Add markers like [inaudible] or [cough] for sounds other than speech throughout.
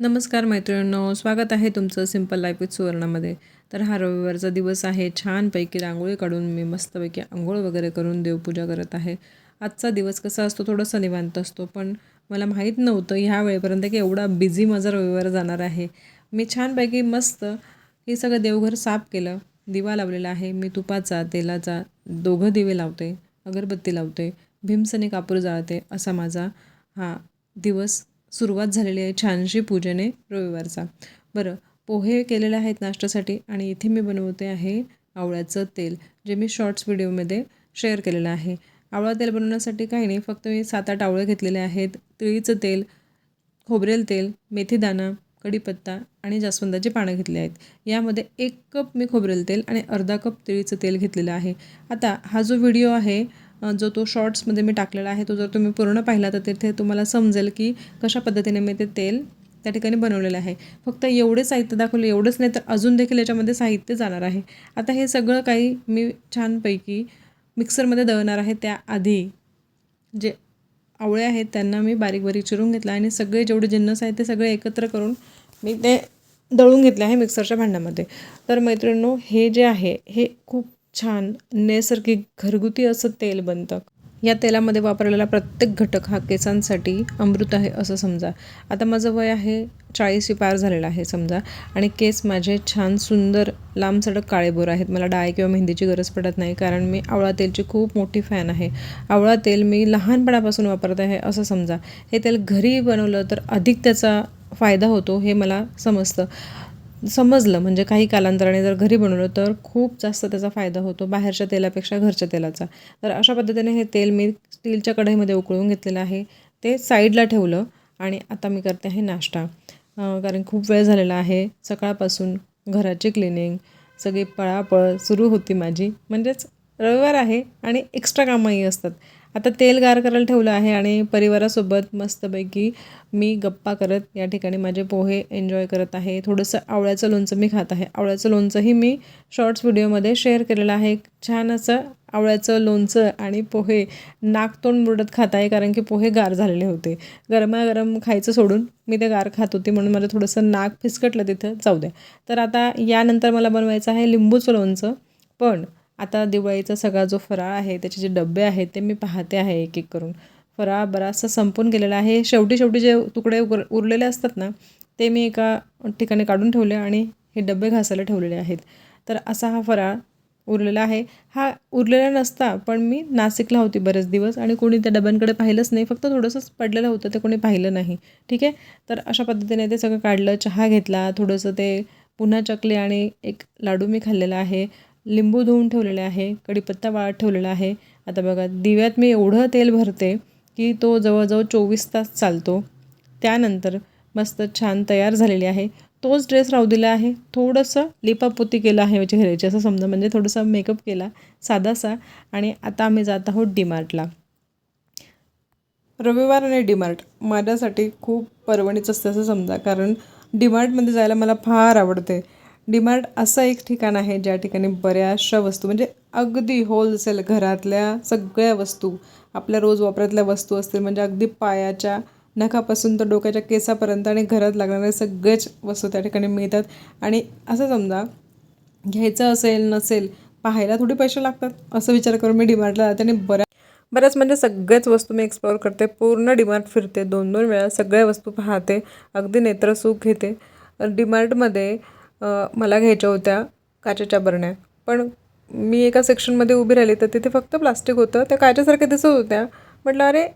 नमस्कार मैत्रिणींनो स्वागत आहे तुमचं सिंपल लाईफ विथ सुवर्णामध्ये. तर हा रविवारचा दिवस आहे. छानपैकी रांगोळी काढून मी मस्तपैकी आंघोळ वगैरे करून देवपूजा करत आहे. आजचा दिवस कसा असतो थोडासा निवांत असतो पण मला माहीत नव्हतं ह्या वेळेपर्यंत की एवढा बिझी माझा रविवार जाणार आहे. मी छानपैकी मस्त हे सगळं देवघर साफ केलं दिवा लावलेला आहे. मी तुपाचा तेलाचा दोघं दिवे लावते अगरबत्ती लावते भीमसने कापूर जाळते असा माझा हा दिवस सुरुवात झालेली आहे छानशी पूजेने रविवारचा. बरं पोहे केलेले आहेत नाश्त्यासाठी आणि इथे मी बनवते आहे आवळ्याचं तेल जे मी शॉर्ट्स व्हिडिओमध्ये शेअर केलेलं आहे. आवळा तेल बनवण्यासाठी काही नाही फक्त मी सात आठ आवळे घेतलेले आहेत. तिळीचं तेल खोबरेल तेल मेथीदाणा कढीपत्ता आणि जास्वंदाची पानं घेतली आहेत. यामध्ये एक कप मी खोबरेल तेल आणि अर्धा कप तिळीचं तेल घेतलेलं आहे. आता हा जो व्हिडिओ आहे जो तो शॉर्ट्समध्ये मी टाकलेला आहे तो जर तुम्ही पूर्ण पाहिला तर तिथे तुम्हाला समजेल की कशा पद्धतीने मी ते तेल त्या ठिकाणी बनवलेलं आहे. फक्त एवढे साहित्य दाखवलं एवढंच नाही तर अजून देखील याच्यामध्ये साहित्य जाणार आहे. आता हे सगळं काही मी छानपैकी मिक्सरमध्ये दळणार आहे. त्याआधी जे आवळे आहेत त्यांना मी बारीक बारीक चिरून घेतला आणि सगळे जेवढे जिन्नस आहेत ते सगळे एकत्र करून मी ते दळून घेतले आहे मिक्सरच्या भांड्यामध्ये. तर मैत्रिणींनो हे जे आहे हे खूप छान नैसर्गिक घरगुती असं तेल बनतं. या तेलामध्ये वापरलेला प्रत्येक घटक हा केसांसाठी अमृत आहे असं समजा. आता माझं वय आहे चाळीस पार झालेलं आहे समजा. आणि केस माझे छान सुंदर लांब सडक काळेबोर आहेत. मला डाय किंवा मेहंदीची गरज पडत नाही कारण मी आवळा तेलची खूप मोठी फॅन आहे. आवळा तेल मी लहानपणापासून वापरत आहे असं समजा. हे तेल घरी बनवलं तर अधिक त्याचा फायदा होतो हे मला समजतं. समजलं. म्हणजे काही कालांतराने जर घरी बनवलं तर खूप जास्त त्याचा फायदा होतो बाहेरच्या तेलापेक्षा घरच्या तेलाचा. तर अशा पद्धतीने हे तेल मी स्टीलच्या कढईमध्ये उकळून घेतलेलं आहे. ते साईडला ठेवलं आणि आता मी करते आहे नाश्ता. कारण खूप वेळ झालेला आहे. सकाळपासून घराची क्लिनिंग सगळी पळापळ सुरू होती माझी. म्हणजेच रविवार आहे आणि एक्स्ट्रा कामंही असतात. आता तेल गार करायला ठेवलं आहे आणि परिवारासोबत मस्तपैकी मी गप्पा करत या ठिकाणी माझे पोहे एन्जॉय करत आहे. थोडंसं आवळ्याचं लोणचं मी खात आहे. आवळ्याचं लोणचंही मी शॉर्ट्स व्हिडिओमध्ये शेअर केलेलं आहे. छान असं आवळ्याचं लोणचं आणि पोहे नाकतोंड मुरडत खात आहे कारण की पोहे गार झालेले होते. गरमागरम खायचं सोडून मी ते गार खात होते म्हणून मला थोडंसं नाक फिसकटलं तिथं. जाऊ द्या. तर आता यानंतर मला बनवायचं आहे लिंबूचं लोणचं. पण आता दिवाळीचा सगळा जो फराळ आहे त्याचे जे डबे आहेत ते मी पाहते आहे एक एक करून. फराळ बराचसा संपून गेलेला आहे. शेवटी शेवटी जे तुकडे उर उरलेले असतात ना ते मी एका ठिकाणी काढून ठेवले आणि हे डबे घासायला ठेवलेले आहेत. तर असा हा फराळ उरलेला आहे. हा उरलेला नसता पण मी नाशिकला होती बरेच दिवस आणि कोणी त्या डब्यांकडे पाहिलंच नाही. फक्त थोडंसंच पडलेलं होतं ते कोणी पाहिलं नाही. ठीक आहे? तर अशा पद्धतीने ते सगळं काढलं चहा घेतला थोडंसं ते पुन्हा चकली आणि एक लाडू मी खाल्लेला आहे. लिंबू धुवून ठेवलेले आहे कढीपत्ता वाळत ठेवलेला आहे. आता बघा दिव्यात मी एवढं तेल भरते की तो जवळजवळ चोवीस तास चालतो. त्यानंतर मस्त छान तयार झालेली आहे. तोच ड्रेस राहू दिला आहे. थोडंसं लिपापोती केलं आहे म्हणजे चेहऱ्याची असं समजा म्हणजे थोडंसं मेकअप केला साधासा. आणि आता आम्ही जात आहोत डीमार्टला. रविवार आणि डीमार्ट माझ्यासाठी खूप पर्वणीच असतं असं समजा. कारण डीमार्टमध्ये जायला मला फार आवडते. डीमार्ट असं एक ठिकाण आहे ज्या ठिकाणी बऱ्याचशा वस्तू म्हणजे अगदी होलसेल घरातल्या सगळ्या वस्तू आपल्या रोज वापरातल्या वस्तू असतील म्हणजे अगदी पायाच्या नखापासून तर डोक्याच्या केसापर्यंत आणि घरात लागणाऱ्या सगळेच वस्तू त्या ठिकाणी मिळतात. आणि असं समजा घ्यायचं असेल नसेल पाहायला थोडे पैसे लागतात असं विचार करून मी डिमार्टला जाते आणि बऱ्या बऱ्याच म्हणजे सगळ्याच वस्तू मी एक्सप्लोअर करते पूर्ण डिमार्ट फिरते दोन दोन वेळा सगळ्या वस्तू पाहते अगदी नेत्रसुख घेते. डिमार्टमध्ये मला घ्यायच्या होत्या काचेच्या बरण्या. पण मी एका सेक्शनमध्ये उभी राहिली तर तिथे फक्त प्लास्टिक होतं. त्या काचेसारख्या दिसत होत्या. म्हटलं अरे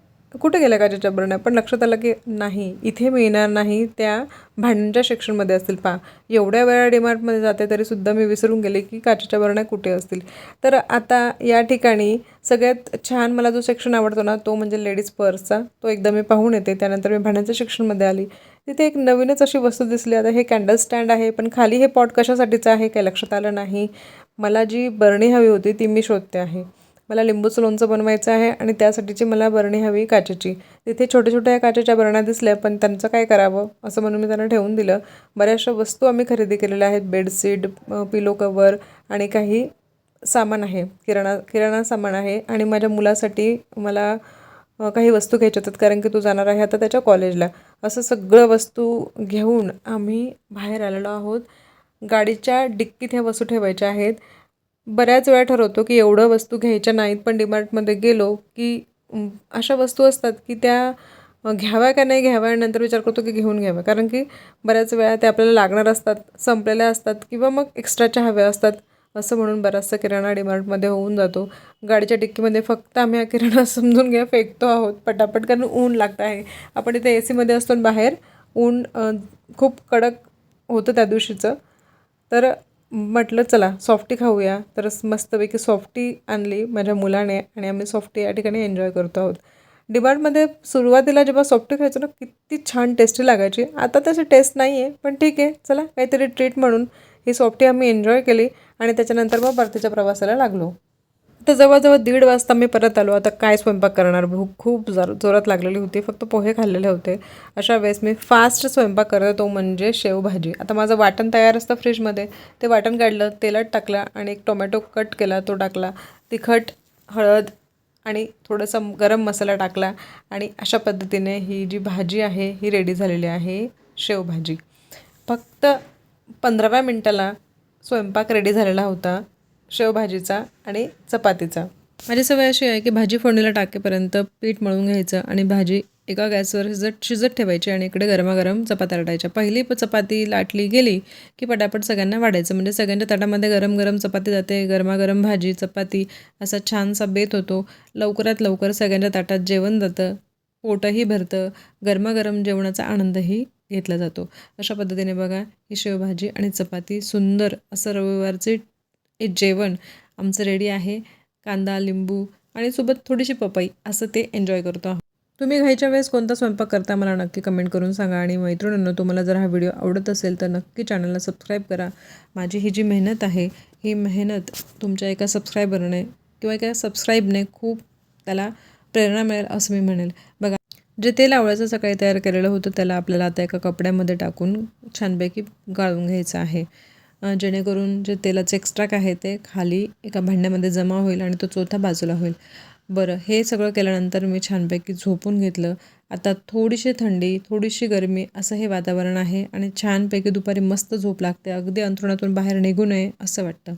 कुठे गेल्या काचेच्या बरण्या पण लक्षात आलं की नाही इथे मिळणार नाही त्या भांड्यांच्या सेक्शनमध्ये असतील. पा एवढ्या वेळा डिमार्टमध्ये जाते तरीसुद्धा मी विसरून गेले की काचेच्या बरण्या कुठे असतील. तर आता या ठिकाणी सगळ्यात छान मला जो सेक्शन आवडतो ना तो म्हणजे लेडीज पर्सचा तो एकदा मी पाहून येते त्यानंतर मी भांड्यांच्या सेक्शनमध्ये आली. तिथे एक नवीनच अशी वस्तू दिसली. आता हे कॅन्डल स्टँड आहे पण खाली हे पॉट कशासाठीचं आहे काही लक्षात आलं नाही. मला जी बरणी हवी होती ती मी शोधते आहे. मला लिंबूचं लोणचं बनवायचं आहे आणि त्यासाठीची मला बरणी हवी काचेची. तिथे छोट्या छोट्या काचेच्या बरण्या दिसल्या पण त्यांचं काय करावं असं म्हणून मी त्यांना ठेवून दिलं. बऱ्याचशा वस्तू आम्ही खरेदी केलेल्या आहेत बेडशीट पिलो कवर आणि काही सामान आहे किराणा किराणा सामान आहे. आणि माझ्या मुलासाठी मला काही वस्तू घ्यायच्या होतात कारण की तू जाणार आहे आता त्याच्या कॉलेजला असं सगळं वस्तू घेऊन आम्ही बाहेर आलेलो आहोत. गाडीच्या डिक्कीत ह्या वस्तू ठेवायच्या आहेत. बऱ्याच वेळा ठरवतो की एवढं वस्तू घ्यायच्या नाहीत पण डिमार्टमध्ये गेलो की अशा वस्तू असतात की त्या घ्याव्या का नाही घ्याव्या नंतर विचार करतो की घेऊन घ्याव्या. कारण की बऱ्याच वेळा ते आपल्याला लागणार असतात संपलेल्या असतात किंवा मग एक्स्ट्राच्या हव्या असतात असं म्हणून बराचसा किराणा डिमार्टमध्ये होऊन जातो. गाडीच्या डिक्कीमध्ये फक्त आम्ही हा किराणा [laughs] समजून घ्या फेकतो आहोत पटापट कारण ऊन लागत आहे. आपण इथे ए सीमध्ये असतो आणि बाहेर ऊन खूप कडक होतं त्या दिवशीचं. तर म्हटलं चला सॉफ्टी खाऊया. तर मस्तपैकी सॉफ्टी आणली माझ्या मुलाने आणि आम्ही सॉफ्टी या ठिकाणी एन्जॉय करतो आहोत. डिमार्टमध्ये सुरुवातीला जेव्हा सॉफ्टी खायचो ना किती छान टेस्टी लागायची. आता तशी टेस्ट नाही आहे पण ठीक आहे चला काहीतरी ट्रीट म्हणून ही सॉफ्टी आम्ही एन्जॉय केली आणि त्याच्यानंतर मग परतीच्या प्रवासाला लागलो. तर जवळजवळ दीड वाजता मी परत आलो. आता काय स्वयंपाक करणार? भूक खूप जर जोरात लागलेली होती. फक्त पोहे खाल्लेले होते. अशा वेळेस मी फास्ट स्वयंपाक करतो तो म्हणजे शेवभाजी. आता माझं वाटण तयार असतं फ्रीजमध्ये. ते वाटण काढलं तेलात टाकलं आणि एक टोमॅटो कट केला तो टाकला. तिखट हळद आणि थोडंसं गरम मसाला टाकला आणि अशा पद्धतीने ही जी भाजी आहे ही रेडी झालेली आहे शेवभाजी. फक्त पंधराव्या मिनटाला स्वयंपाक रेडी झालेला होता. शेवभाजीचा आणि चपातीचा. माझी सवय अशी आहे की भाजी फोडणीला टाकेपर्यंत पीठ मळून घ्यायचं आणि भाजी एका गॅसवर शिजत शिजत ठेवायची आणि इकडे गरमागरम चपात्या लाटायच्या. पहिली चपाती लाटली गेली की पटापट सगळ्यांना वाढायचं. म्हणजे सगळ्यांच्या ताटामध्ये गरम गरम चपाती जाते गरमागरम भाजी चपाती असा छानसा बेत होतो. लवकरात लवकर सगळ्यांच्या ताटात जेवण जातं पोटही भरतं गरमागरम जेवणाचा आनंदही घेतला जातो. अशा पद्धतीने बघा ही शेवभाजी आणि चपाती सुंदर असं रविवारचे हे जेवण आमचं रेडी आहे. कांदा लिंबू आणि सोबत थोडीशी पपई असं ते एन्जॉय करतो आहोत. तुम्ही घ्यायच्या वेळेस कोणता स्वयंपाक करता मला नक्की कमेंट करून सांगा. आणि मैत्रिणींनो तुम्हाला जर हा व्हिडिओ आवडत असेल तर नक्की चॅनलला सबस्क्राईब करा. माझी ही जी मेहनत आहे ही मेहनत तुमच्या एका सबस्क्रायबरने किंवा एका सबस्क्राईबने खूप त्याला प्रेरणा मिळेल असं मी म्हणेल. बघा जे तेल आवळ्याचं सकाळी तयार केलेलं होतं त्याला आपल्याला आता एका कपड्यामध्ये टाकून छानपैकी गाळून घ्यायचं आहे. जेणेकरून जे तेलाचं एक्स्ट्राक आहे ते खाली एका भांड्यामध्ये जमा होईल आणि तो चोथा बाजूला होईल. बरं हे सगळं केल्यानंतर मी छानपैकी झोपून घेतलं. आता थोडीशी थंडी थोडीशी गरमी असं हे वातावरण आहे आणि छानपैकी दुपारी मस्त झोप लागते. अगदी अंथरुणातून बाहेर निघू नये असं वाटतं.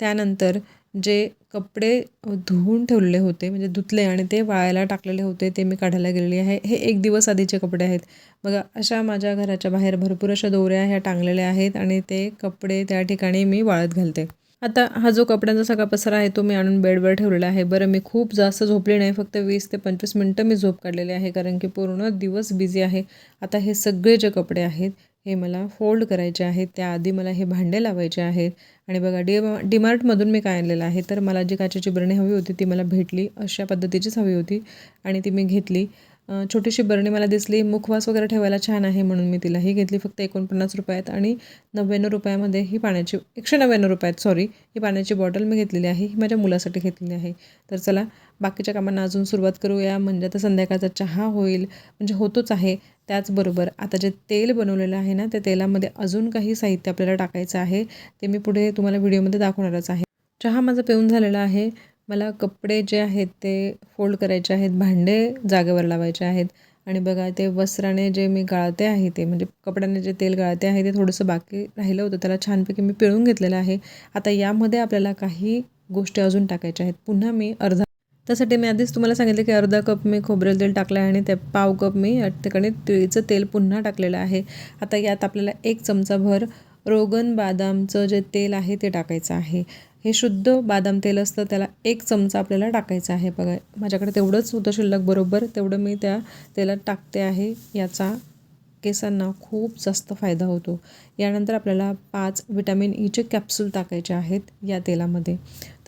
त्यानंतर जे कपडे धुवून ठेवलेले होते म्हणजे धुतले आणि ते वाळायला टाकलेले होते ते मी काढायला गेलेली आहे. हे एक दिवस आधीचे कपडे आहेत. बघा अशा माझ्या घराच्या बाहेर भरपूर अशा दोऱ्या ह्या टांगलेल्या आहेत आणि ते कपडे त्या ठिकाणी मी वाळत घालते. आता हा जो कपड्यांचा सगळा पसरा आहे तो मी आणून बेडवर ठेवलेला आहे. बरं मी खूप जास्त झोपले नाही फक्त वीस ते पंचवीस मिनटं मी झोप काढलेली आहे कारण की पूर्ण दिवस बिझी आहे. आता हे सगळे जे कपडे आहेत हे मला फोल्ड करायचे आहेत. त्याआधी मला हे भांडे लावायचे आहेत. आणि बघा डी डीमार्टमधून मी काय आणलेलं आहे? तर मला जी काचेची बरणी हवी होती ती मला भेटली. अशा पद्धतीचीच हवी होती. आणि ती मी घेतली. छोटीशी बरणी मला दिसली. मुखवास वगैरे ठेवायला छान आहे म्हणून मी तिला ही घेतली. फक्त एकोणपन्नास रुपयात आणि नव्याण्णव रुपयामध्ये ही पाण्याची एकशे नव्याण्णव रुपयात सॉरी ही पाण्याची बॉटल मी घेतलेली आहे. ही माझ्या मुलासाठी घेतलेली आहे. तर चला बाकीच्या कामांना अजून सुरुवात करूया. म्हणजे आता संध्याकाळचा चहा होईल. म्हणजे होतोच आहे. त्याचबरोबर आता जे तेल बनवलेलं आहे ना त्या तेलामध्ये अजून काही साहित्य आपल्याला टाकायचं आहे. ते मी पुढे तुम्हाला व्हिडिओमध्ये दाखवणारच आहे. चहा माझा पिऊन झालेला आहे. मला कपडे जे आहेत ते फोल्ड करायचे आहेत भांडे जागेवर लावायचे आहेत. आणि बघा ते वस्त्राने जे मी गाळते आहे ते म्हणजे कपड्याने जे तेल गाळते आहे ते थोडंसं बाकी राहिलं होतं त्याला छानपैकी मी पिळून घेतलेलं आहे. आता यामध्ये आपल्याला काही गोष्टी अजून टाकायच्या आहेत. पुन्हा मी अर्धा त्यासाठी मी आधीच तुम्हाला सांगितलं की अर्धा कप मी खोबरेल तेल टाकलं आहे आणि त्या पाव कप मी या ठिकाणी तिळीचं तेल पुन्हा टाकलेलं आहे. आता यात आपल्याला एक चमचाभर रोगन बादामचं जे तेल आहे ते टाकायचं आहे. हे शुद्ध बादाम तेल असतं त्याला एक चमचा आपल्याला टाकायचा आहे. बघा माझ्याकडे तेवढंच होतं शिल्लक बरोबर. तेवढं मी त्या तेलात टाकते आहे. याचा केसांना खूप जास्त फायदा होतो. यानंतर आपल्याला पाच विटॅमिन ईचे कॅप्सूल टाकायचे आहेत या तेलामध्ये.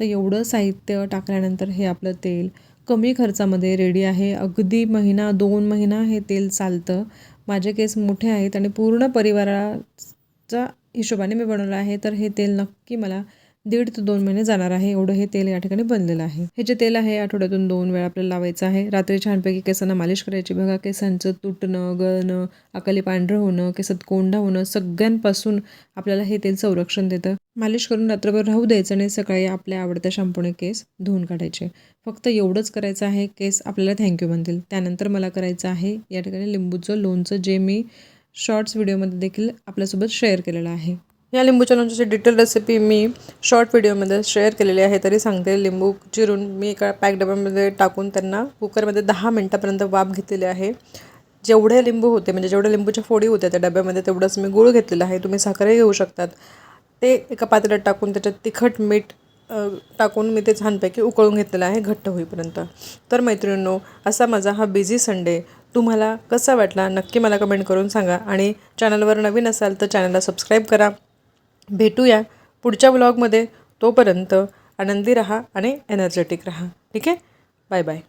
तर एवढं साहित्य टाकल्यानंतर हे आपलं तेल कमी खर्चामध्ये रेडी आहे. अगदी महिना दोन महिना हे तेल चालतं. माझे केस मोठे आहेत आणि पूर्ण परिवाराचा हिशोबाने मी बनवलं आहे. तर हे तेल नक्की मला दीड ते दोन महिने जाणार आहे. एवढं हे तेल या ठिकाणी बनलेलं आहे. हे जे तेल आहे आठवड्यातून दोन वेळा आपल्याला लावायचं आहे. रात्री छानपैकी केसांना मालिश करायची. बघा केसांचं तुटणं गळणं अकाली पांढरं होणं केसात कोंडा होणं सगळ्यांपासून आपल्याला हे तेल संरक्षण देतं. मालिश करून रात्रभर राहू द्यायचं आणि सकाळी आपल्या आवडत्या शॅम्पूने केस धुवून काढायचे. फक्त एवढंच करायचं आहे. केस आपल्याला थँक्यू म्हणतील. त्यानंतर मला करायचं आहे या ठिकाणी लिंबूचं लोणचं जे मी शॉर्ट्स व्हिडिओमध्ये देखील आपल्यासोबत शेअर केलेलं आहे. या लिंबूच्या लोणच्याची डिटेल रेसिपी मी शॉर्ट व्हिडिओमध्ये शेअर केलेली आहे तरी सांगते. लिंबू चिरून मी एका पॅक डब्यामध्ये टाकून त्यांना कुकरमध्ये दहा मिनटापर्यंत वाफ घेतलेली आहे. जेवढे लिंबू होते म्हणजे जेवढ्या लिंबूच्या फोडी होत्या त्या डब्यामध्ये तेवढंच मी गूळ घेतलेला आहे. तुम्ही साखरही घेऊ शकतात. ते एका पातेल्यात टाकून त्याच्यात तिखट मीठ टाकून मी ते छानपैकी उकळून घेतलेलं आहे घट्ट होईपर्यंत. तर मैत्रिणींनो असा माझा हा बिझी संडे तुम्हाला कसा वाटला? नक्की मला कमेंट करून सांगा. आणि चॅनलवर नवीन असाल तर चॅनलला सबस्क्राईब करा. भेटूया पुढच्या ब्लॉगमध्ये तोपर्यंत आनंदी रहा आणि एनर्जेटिक रहा. ठीक आहे? Bye bye